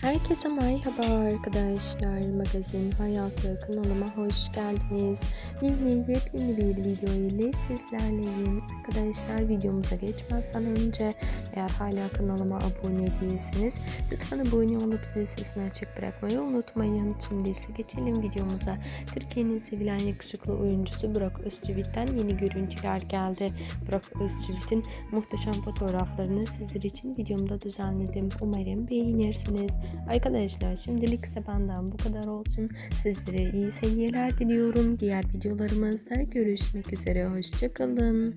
Herkese merhaba arkadaşlar. Magazin Hayatı kanalıma hoş geldiniz. Yeni yepyeni bir video ile sizlerleyim. Arkadaşlar videomuza geçmezden önce eğer hala kanalıma abone değilseniz lütfen abone olup zil sesini açık bırakmayı unutmayın. Şimdi ise geçelim videomuza. Türkiye'nin sevilen yakışıklı oyuncusu Burak Özçivit'ten yeni görüntüler geldi. Burak Özçivit'in muhteşem fotoğraflarını sizler için videomda düzenledim. Umarım beğenirsiniz. Arkadaşlar şimdilik ise benden bu kadar olsun. Sizlere iyi seyirler diliyorum. Diğer videolarımızda görüşmek üzere. Hoşçakalın.